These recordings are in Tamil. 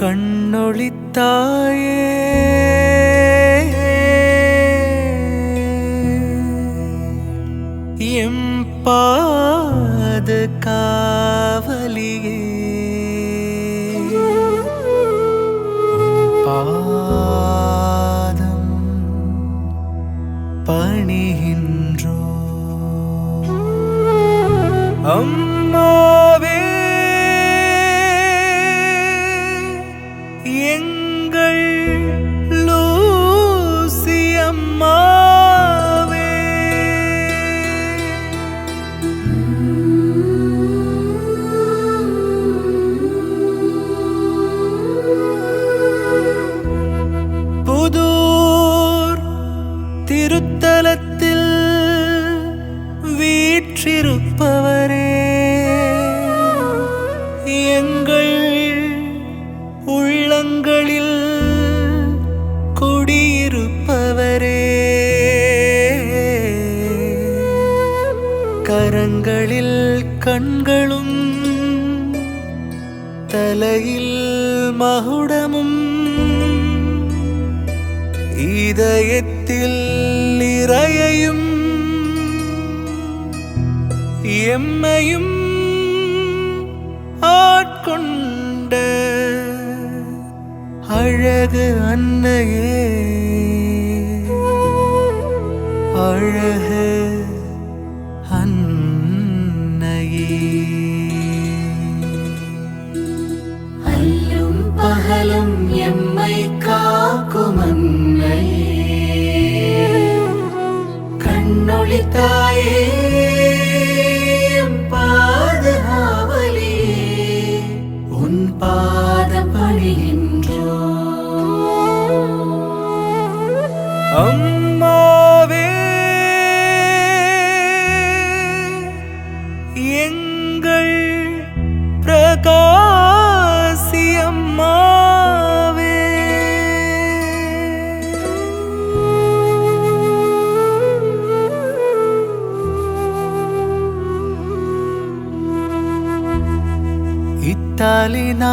கண்ணொளித்தாயே. இருப்பவரே எங்கள் உள்ளங்களில் குடியிருப்பவரே. கரங்களில் கண்களும் தலையில் மகுடமும் இதயத்தில் இறையையும் எம்மையும் ஆட்கொண்ட அழகு அன்னையே. அழகு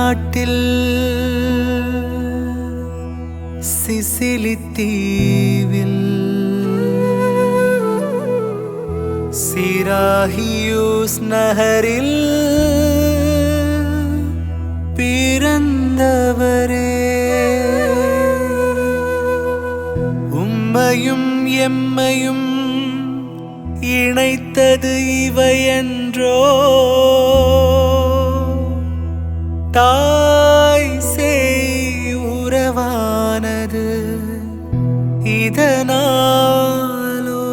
நாட்டில் சிசிலி தீவில் சிராஹியூஸ் நகரில் பிறந்தவரே. உம்மையும் எம்மையும் இணைத்தது இவையன்றோ. தாய் சேய் உறவானது இதனாலோ.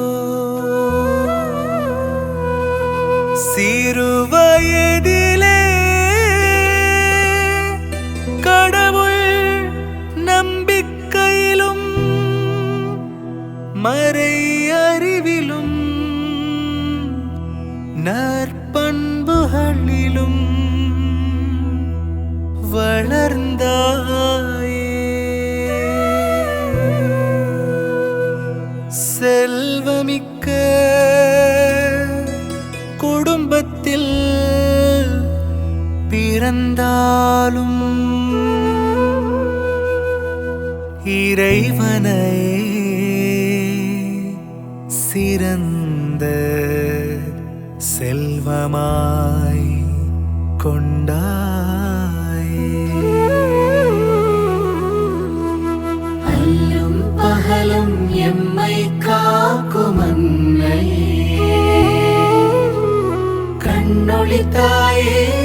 சிறுவயதிலே கடவுள் நம்பிக்கையிலும் மறை அறிவிலும் நற்பண்புகளிலும் வளர்ந்தாயே. செல்வமிக்க குடும்பத்தில் பிறந்தாலும் இறைவனை சிறந்த செல்வமாய் கொண்டா கண்ணொளி தாயே.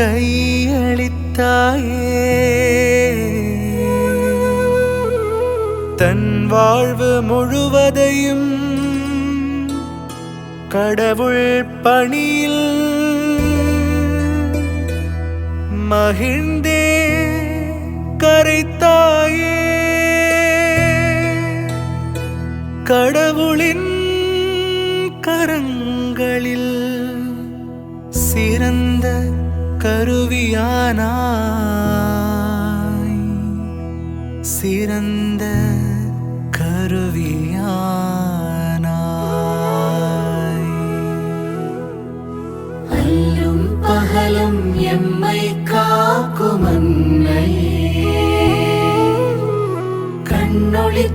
கையளித்தாயே. தன் வாழ்வு முழுவதையும் கடவுள் பணியில் மகிழ்ந்தே கரைத்தாயே. கடவுளின் கரங்களில் சிறந்த கருவியானாய். சிறந்த கருவியானாய். அல்லும் பகலும் எம்மை காக்கும் அன்னையே. கண்ணொளி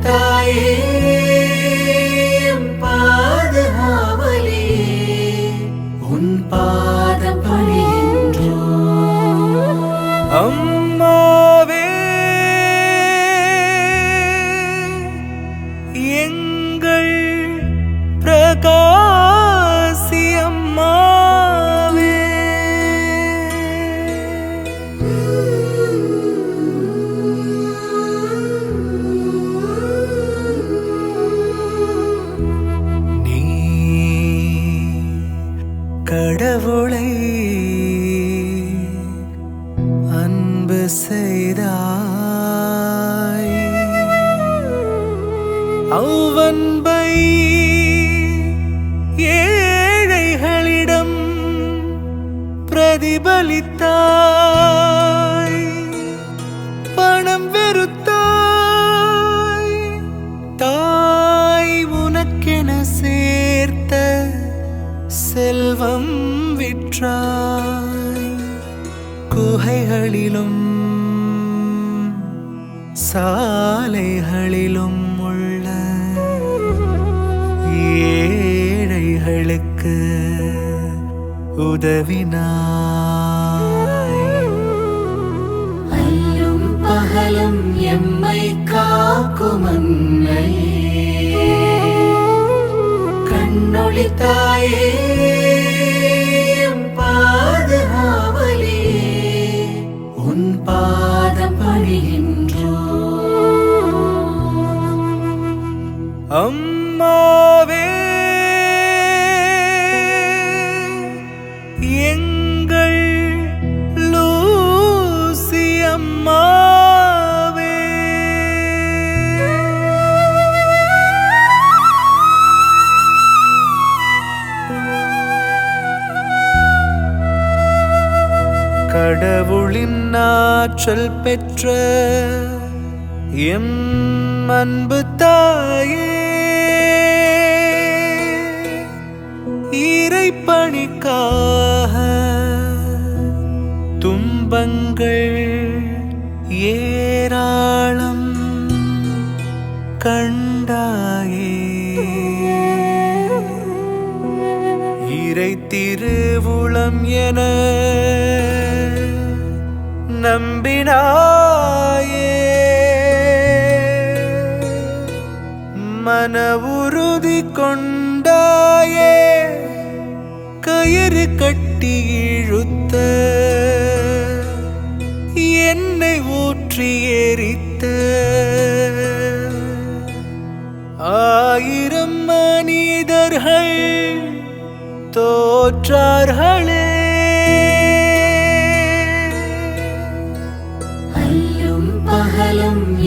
மனம் வெறுத்தாய். தாய் உனக்கென சேர்த்த செல்வம் விற்றாய். குகைகளிலும் சாலைகளிலும் உள்ள ஏழைகளுக்கு உதவினாய். தாயே பாதுகாவலே. உன் பாதம் அம்மாவே எங்க ஆற்றல் பெற்ற எம் அன்பு தாயே இறைப்பணிக்காக துன்பங்கள் ஏராளம் கண்டாயே. இறை திருவுளம் என நம்பினாயே. மன உறுதி கொண்டாயே. கயிறு கட்டி இழுத்த. என்னை ஊற்றி எரித்த. ஆயிரம் மனிதர்கள் தோற்றார்களே.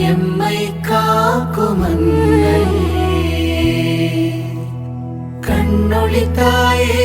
எம்மை காக்கும் கண்ணொளி தாயே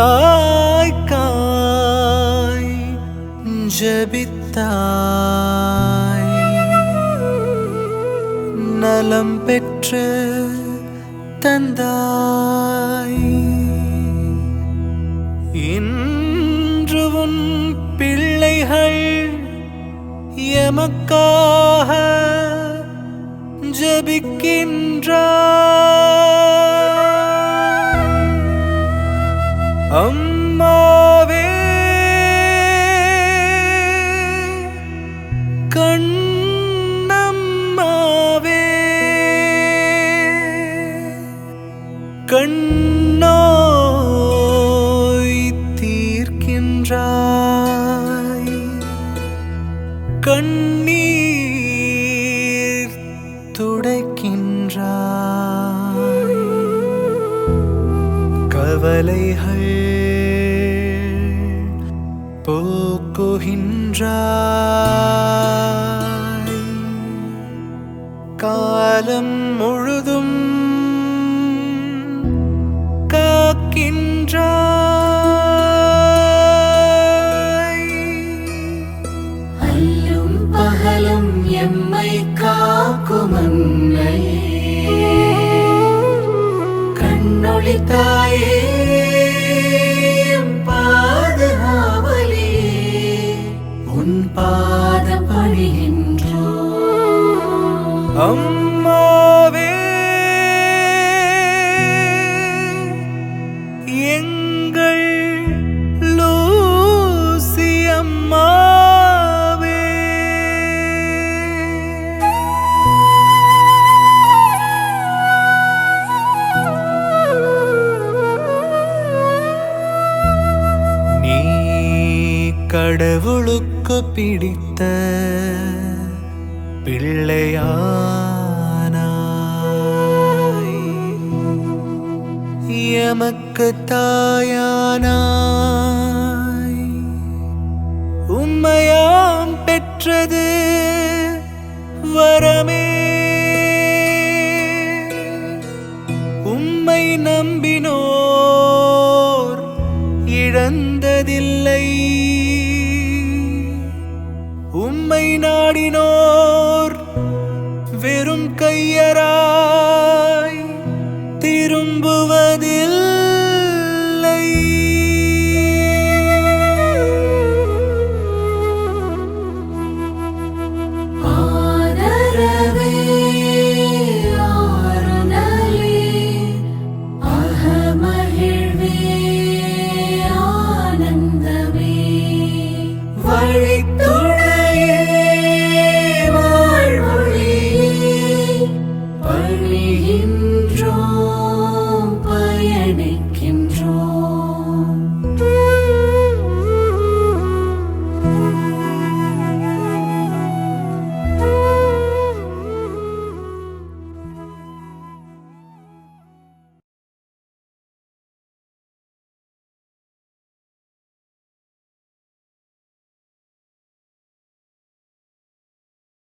தாய்க்காய் ஜபித்தாய் நலம் பெற்று தந்தாய் இன்று உன் பிள்ளைகள் எமக்காக ஜபிக்கின்றார் துடைக்கின்றாய். கவலைகள் போக்குகின்றாய். காலம் முழுதும் கண்ணொளி பிடித்த பிள்ளையானாய். எமக்கு தாயானாய் பணிகின்றோம்